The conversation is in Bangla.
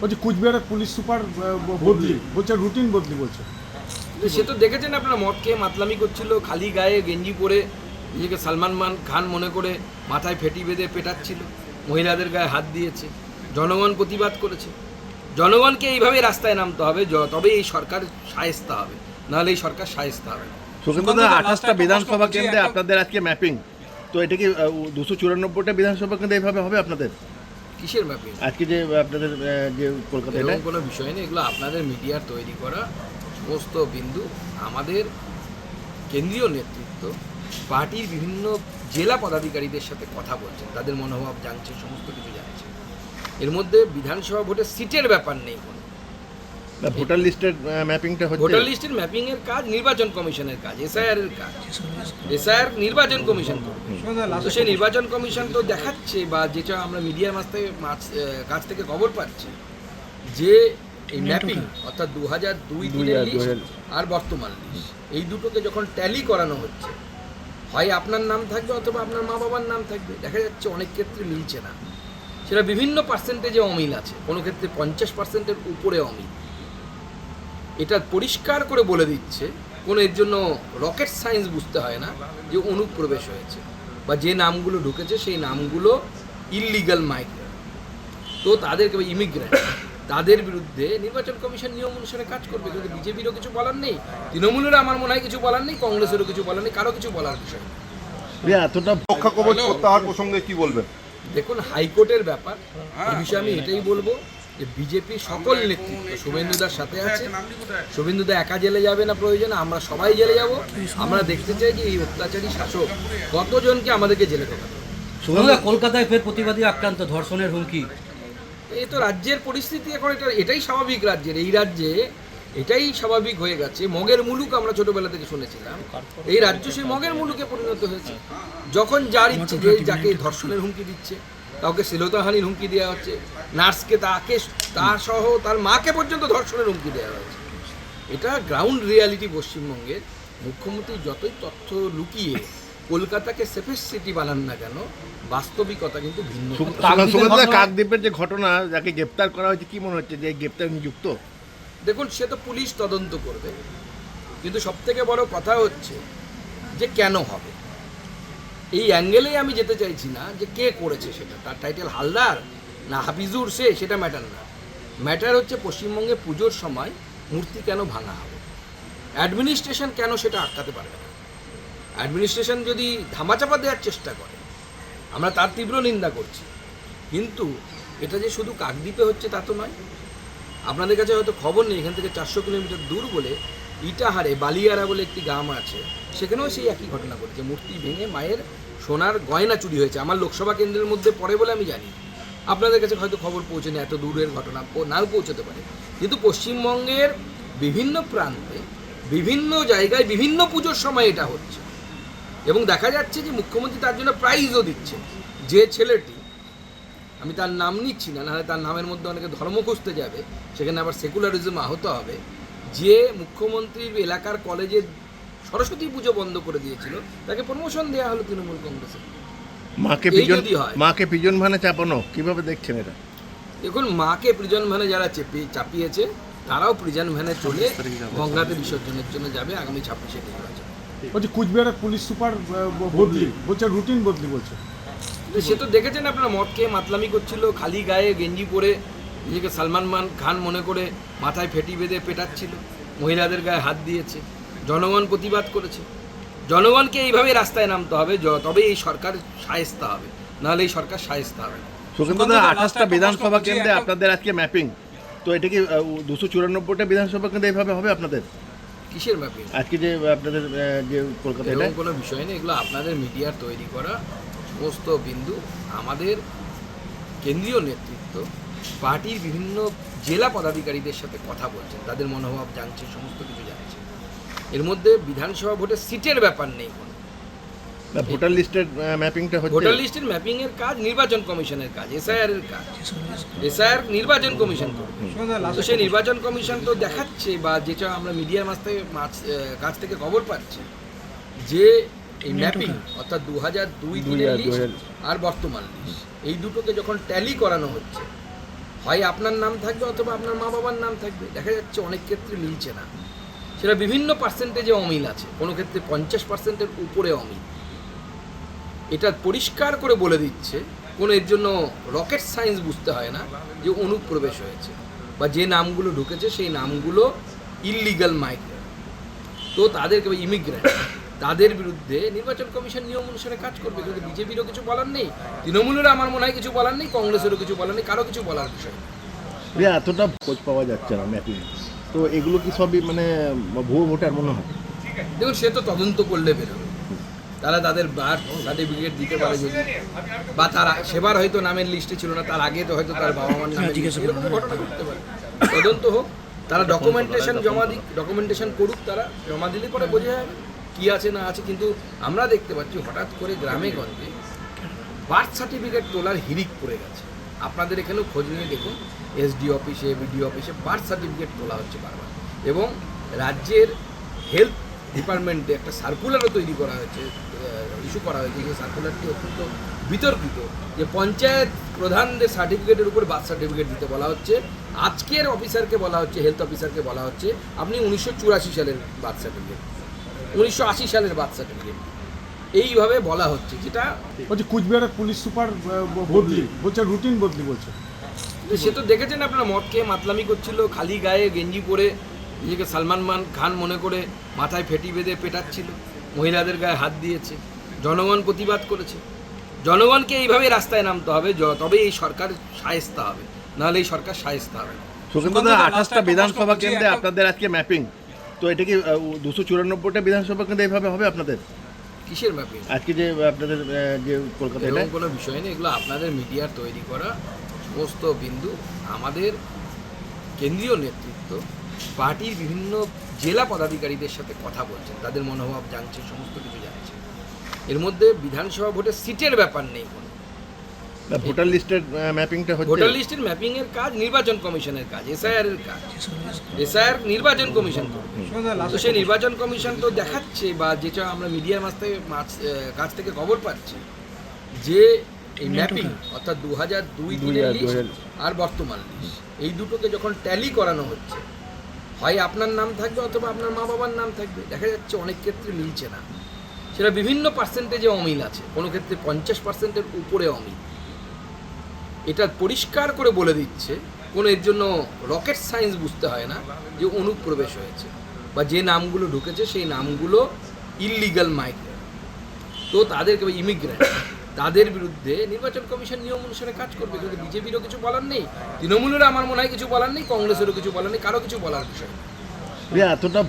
বলছে। কুচবিহারের পুলিশ সুপার বদলি। বলছে রুটিন বদলি বলছে। সে তো দেখেছেন আপনারা মদ খেয়ে মাতলামি করছিল খালি গায়ে গেঞ্জি পরে নিজেকে সালমান মান খান মনে করে মাথায় ফেটি বেঁধে পেটাচ্ছিল মহিলাদের গায়ে হাত দিয়েছে জনগণ প্রতিবাদ করেছে। জনগণকে এইভাবে রাস্তায় নামতে হবে তবে এই সরকার সায়স্তা হবে নাহলে এই সরকার সায়স্তা হবে আঠাশটা বিধানসভা কেন্দ্রে আপনাদের আজকে ম্যাপিং তো এটা কি দুশো চুরানব্বইটা বিধানসভা কেন্দ্রে এইভাবে হবে আপনাদের? কিসের ব্যাপারে আজকে যে আপনাদের যে কলকাতা এটা? কোনো বিষয় নেই এগুলো আপনাদের মিডিয়ার তৈরি করা সমস্ত বিন্দু আমাদের কেন্দ্রীয় নেতৃত্ব পার্টির বিভিন্ন জেলা পদাধিকারীদের সাথে কথা বলছেন তাদের মনোভাব জানছে সমস্ত কিছু জানছে এর মধ্যে বিধানসভা ভোটে সিটের ব্যাপার নেই কোনো। ভোটার লিস্টের ম্যাপিংটা হচ্ছে ভোটার লিস্টের ম্যাপিং এর কাজ নির্বাচন কমিশনের কাজ এসআইআর এর কাজ। এসআইআর নির্বাচন কমিশন তো। সেই নির্বাচন কমিশন তো দেখাচ্ছে বা যেটা আমরা মিডিয়ার মাছ থেকে কাছ থেকে খবর পাচ্ছি যে এই ম্যাপিং অর্থাৎ দু হাজার দুই লিস্ট আর বর্তমান লিস্ট এই দুটোকে যখন ট্যালি করানো হচ্ছে হয় আপনার নাম থাকবে অথবা আপনার মা বাবার নাম থাকবে দেখা যাচ্ছে অনেক ক্ষেত্রে মিলছে না। সেটা বিভিন্ন পার্সেন্টেজে অমিল আছে কোনো ক্ষেত্রে পঞ্চাশ পার্সেন্টের উপরে অমিল। এটা পরিষ্কার করে বলে দিচ্ছে কোনো এর জন্য রকেট সায়েন্স বুঝতে হয় না যে অনুপ্রবেশ হয়েছে বা যে নামগুলো ঢুকেছে সেই নামগুলো ইললিগাল মাইগ্রেন্ট তো তাদেরকে ইমিগ্রেন্ট তাদের বিরুদ্ধে নির্বাচন কমিশন নিয়ম অনুসারে কাজ করবে। কিন্তু বিজেপিরও কিছু বলার নেই তৃণমূলেরও আমার মনে হয় কিছু বলার নেই কংগ্রেসেরও কিছু বলার নেই কারও কিছু বলার বিষয় এতটা রক্ষা কবচ প্রত্যাহার প্রসঙ্গে কি বলবেন? দেখুন হাইকোর্টের ব্যাপার এই বিষয়ে আমি এটাই বলব যে বিজেপি সকল নেতৃত্ব শুভেন্দুদার সাথে আছে। শুভেন্দুদা একা জেলে যাবে না প্রয়োজনে আমরা সবাই জেলে যাব। আমরা দেখতে চাই যে এই অত্যাচারী শাসক কতজনকে আমাদেরকে জেলে ঢোকাতে হবে। কলকাতায় ফের প্রতিবাদী আক্রান্ত ধর্ষণের হুমকি। এই তো রাজ্যের পরিস্থিতি এখন এটা এটাই স্বাভাবিক রাজ্যের এই রাজ্যে এটাই স্বাভাবিক হয়ে গেছে। মগের মুলুক আমরা ছোটবেলা থেকে শুনেছিলাম। এই রাজ্য সেই মগের মুলুকে পরিণত হয়েছে। যখন যার ইচ্ছে যাকে ধর্ষণের হুমকি দিচ্ছে। কাউকে শ্লীলতাহানির হুমকি দেওয়া হচ্ছে। নার্সকে তাকে তার সহ তার মাকে পর্যন্ত ধর্ষণের হুমকি দেওয়া হয়েছে। এটা গ্রাউন্ড রিয়ালিটি পশ্চিমবঙ্গের। মুখ্যমন্ত্রী যতই তথ্য লুকিয়ে কলকাতাকে সেফেস্ট সিটি বানান না কেন বাস্তবিকতা কিন্তু ভিন্ন। কাকদ্বীপের যে ঘটনা যাকে গ্রেপ্তার করা হয়েছে কি মনে হচ্ছে যে এই গ্রেপ্তার নিযুক্ত? দেখুন সে তো পুলিশ তদন্ত করবে। কিন্তু সব থেকে বড় কথা হচ্ছে যে কেন হবে? এই অ্যাঙ্গেলেই আমি যেতে চাইছি না যে কে করেছে সেটা। তার টাইটেল হালদার না হাফিজুর সে, সেটা ম্যাটার না। ম্যাটার হচ্ছে পশ্চিমবঙ্গে পুজোর সময় মূর্তি কেন ভাঙা হবে? অ্যাডমিনিস্ট্রেশন কেন সেটা আটকাতে পারবে না? অ্যাডমিনিস্ট্রেশন যদি ধামাচাপা দেওয়ার চেষ্টা করে, আমরা তার তীব্র নিন্দা করছি। কিন্তু এটা যে শুধু কাকদ্বীপে হচ্ছে তা তো নয়। আপনাদের কাছে হয়তো খবর নেই, এখান থেকে চারশো কিলোমিটার দূর বলে ইটাহারে বালিয়ারা বলে একটি গ্রাম আছে। সেখানেও সেই একই ঘটনা ঘটেছে। মূর্তি ভেঙে মায়ের সোনার গয়না চুরি হয়েছে। আমার লোকসভা কেন্দ্রের মধ্যে পড়ে বলে আমি জানি। আপনাদের কাছে হয়তো খবর পৌঁছেনি এত দূরের ঘটনা। নাও পৌঁছতে পারে। কিন্তু পশ্চিমবঙ্গের বিভিন্ন প্রান্তে, বিভিন্ন জায়গায় বিভিন্ন পুজোর সময় এটা হচ্ছে। এবং দেখা যাচ্ছে যে মুখ্যমন্ত্রী তার জন্য প্রাইজও দিচ্ছে যে ছেলেটি, আমি তার নাম নিচ্ছি না, নাহলে তার নামের মধ্যে অনেকে ধর্ম খুঁজতে যাবে, সেখানে আবার সেকুলারিজম আহত হবে। যে মুখ্যমন্ত্রীর এলাকার কলেজে সরস্বতী পুজো বন্ধ করে দিয়েছিল তাকে প্রমোশন দেওয়া হলো তৃণমূল কংগ্রেসে। মাকে পিজন হয়। মাকে পিজন ভানে চাপানো কীভাবে দেখছেন এটা? দেখুন মাকে প্রিজন ভ্যানে যারা চেপে চাপিয়েছে তারাও প্রিজন ভ্যানে চলে গঙ্গাতে বিসর্জনের জন্য যাবে আগামী ছাব্বিশে নির্বাচন। বলছে কুচবিহারের পুলিশ সুপার বদলি। বলছে রুটিন বদলি বলছে। সে তো দেখেছেন আপনারা মদ খেয়ে মাতলামি করছিল খালি গায়ে গেঞ্জি পরে নিজেকে সালমান মান খান মনে করে মাথায় ফেটি বেঁধে পেটাচ্ছিল। মহিলাদের গায়ে হাত দিয়েছে। জনগণ প্রতিবাদ করেছে। জনগণকে এইভাবে রাস্তায় নামতে হবে য- তবে এই সরকার সায়স্তা হবে। নাহলে এই সরকার সায়স্তা হবে না। আঠাশটা বিধানসভা কেন্দ্রে আপনাদের আজকে ম্যাপিং তো এটা কি দুশো চুরানব্বইটা বিধানসভা কেন্দ্রে এইভাবে হবে আপনাদের? কিসের ম্যাপিং আজকে যে আপনাদের যে কলকাতা এটা? কোনো বিষয় নেই। এগুলো আপনাদের মিডিয়ার তৈরি করা সমস্ত বিন্দু আমাদের কেন্দ্রীয় নেতৃত্ব পার্টির বিভিন্ন জেলা পদাধিকারীদের সাথে কথা বলছেন তাদের মনোভাব জানছে সমস্ত কিছু জানছে। এর মধ্যে বিধানসভা ভোটের সিটের ব্যাপার নেই কোনো। ভোটার লিস্টের ম্যাপিংটা হচ্ছে ভোটার লিস্টের ম্যাপিং এর কাজ নির্বাচন কমিশনের কাজ এসআইআর এর কাজ। এসআইআর নির্বাচন কমিশন তো সেই নির্বাচন কমিশন তো দেখাচ্ছে বা যেটা আমরা মিডিয়ার মাছ থেকে মাছ কাছ থেকে খবর পাচ্ছি যে এই ম্যাপিং অর্থাৎ দু হাজার দুই তিনের 2000 লিস্ট আর বর্তমান লিস্ট এই দুটোকে যখন ট্যালি করানো হচ্ছে হয় আপনার নাম থাকবে অথবা আপনার মা বাবার নাম থাকবে। দেখা যাচ্ছে অনেক ক্ষেত্রে মিলছে না। সেটা বিভিন্ন পার্সেন্টেজে অমিল আছে। কোনো ক্ষেত্রে পঞ্চাশ পার্সেন্টের উপরে অমিল। এটা পরিষ্কার করে বলে দিচ্ছে, কোনো এর জন্য রকেট সায়েন্স বুঝতে হয় না যে অনুপ্রবেশ হয়েছে বা যে নামগুলো ঢুকেছে সেই নামগুলো ইললিগাল মাইগ্রেন্ট তো তাদেরকে ইমিগ্রেন্ট তাদের বিরুদ্ধে নির্বাচন কমিশন নিয়ম অনুসারে কাজ করবে কিন্তু বিজেপিরও কিছু বলার নেই তৃণমূলেরও আমার মনে হয় কিছু বলার নেই কংগ্রেসেরও কিছু বলার নেই কারও কিছু বলার বিষয় এতটা খোঁজ পাওয়া যাচ্ছে না ম্যাপিং তো এগুলো কি সবই মানে ভুয়ো ভোটার মনে হয়? দেখুন সে তো তদন্ত করলে বেরোবে। তারা তাদের বার্থ সার্টিফিকেট দিতে পারে যদি। বা তারা সেবার হয়তো নামের লিস্টে ছিল না তার আগে তো হয়তো তার বাবা মার নামে জিজ্ঞেস এরকম ঘটনা ঘটতে পারে। তদন্ত হোক তারা ডকুমেন্টেশন জমা দিক ডকুমেন্টেশন করুক তারা জমা দিলে পরে বোঝা যাবে। কী আছে না আছে, কিন্তু আমরা দেখতে পাচ্ছি হঠাৎ করে গ্রামে গঞ্জে বার্থ সার্টিফিকেট তোলার হিরিক পড়ে গেছে। আপনাদের এখানেও খোঁজ নিয়ে দেখুন এসডি অফিসে বিডিও অফিসে বার্থ সার্টিফিকেট তোলা হচ্ছে বারবার। এবং রাজ্যের হেলথ ডিপার্টমেন্টে একটা সার্কুলারও তৈরি করা হয়েছে ইস্যু করা হয়েছে। যে সার্কুলারটি অত্যন্ত বিতর্কিত যে পঞ্চায়েত প্রধানদের সার্টিফিকেটের উপর বার্থ সার্টিফিকেট দিতে বলা হচ্ছে। আজকের অফিসারকে বলা হচ্ছে হেলথ অফিসারকে বলা হচ্ছে। আপনি উনিশশো চুরাশি সালের বার্থ সার্টিফিকেট উনিশশো আশি সালের বার্থ সার্টিফিকেট এইভাবে বলা হচ্ছে যেটা বলছে কুচবিহারের পুলিশ সুপার বদলি বলছে রুটিন বদলি বলছে। তো সে তো দেখেছেন আপনার মদ খেয়ে মাতলামি করছিল খালি গায়ে গেঞ্জি পরে নিজেকে সালমান মান খান মনে করে মাথায় ফেটি বেঁধে পেটাচ্ছিল মহিলাদের গায়ে হাত দিয়েছে জনগণ প্রতিবাদ করেছে। জনগণকে এইভাবে রাস্তায় নামতে হবে তবে এই সরকার সায়স্তা হবে নাহলে এই সরকার সায়স্তা হবে না। আঠাশটা বিধানসভা কেন্দ্রে আপনাদের আজকে ম্যাপিং তো এটা কি দুশো চুরানব্বইটা বিধানসভা কেন্দ্রে এইভাবে হবে আপনাদের? কিসের ব্যাপারে? আজকে যে আপনাদের যে কলকাতা এটা? কোনো বিষয় নেই এগুলো আপনাদের মিডিয়ার তৈরি করা সমস্ত বিন্দু আমাদের কেন্দ্রীয় নেতৃত্ব পার্টির বিভিন্ন জেলা পদাধিকারীদের সাথে কথা বলছেন তাদের মনোভাব জানছে সমস্ত কিছু জানছে এর মধ্যে বিধানসভা ভোটের সিটের ব্যাপার নেই কোনো। ভোটার লিস্টের ম্যাপিংটা হচ্ছে ভোটার লিস্টের ম্যাপিং এর কাজ নির্বাচন কমিশনের কাজ এসআইআর এর কাজ। এসআইআর নির্বাচন কমিশন তো। সেই নির্বাচন কমিশন তো দেখাচ্ছে বা যেটা আমরা মিডিয়ার মাছ থেকে কাছ থেকে খবর পাচ্ছি যে এই ম্যাপিং অর্থাৎ দু হাজার দুই আর হাজার- আর বর্তমান লিস্ট এই দুটোকে যখন ট্যালি করানো হচ্ছে হয় আপনার নাম থাকবে অথবা আপনার মা বাবার নাম থাকবে দেখা যাচ্ছে অনেক ক্ষেত্রে মিলছে না। সেটা বিভিন্ন পার্সেন্টেজে অমিল আছে কোনো ক্ষেত্রে পঞ্চাশ পার্সেন্টের উপরে অমিল। এটা পরিষ্কার করে বলে দিচ্ছে, কোনো এর জন্য রকেট সায়েন্স বুঝতে হয় না যে অনুপ্রবেশ হয়েছে বা যে নামগুলো ঢুকেছে সেই নামগুলো ইললিগাল মাইগ্রেন্ট তো তাদেরকে ইমিগ্রেন্ট তাদের বিরুদ্ধে নির্বাচন কমিশন নিয়ম অনুসারে কাজ করবে কিন্তু বিজেপিরও কিছু বলার নেই, তৃণমূলেরও আমার মনে হয় কিছু বলার নেই, কংগ্রেসেরও কিছু বলার নেই, কারও কিছু বলার বিষয়। এতটা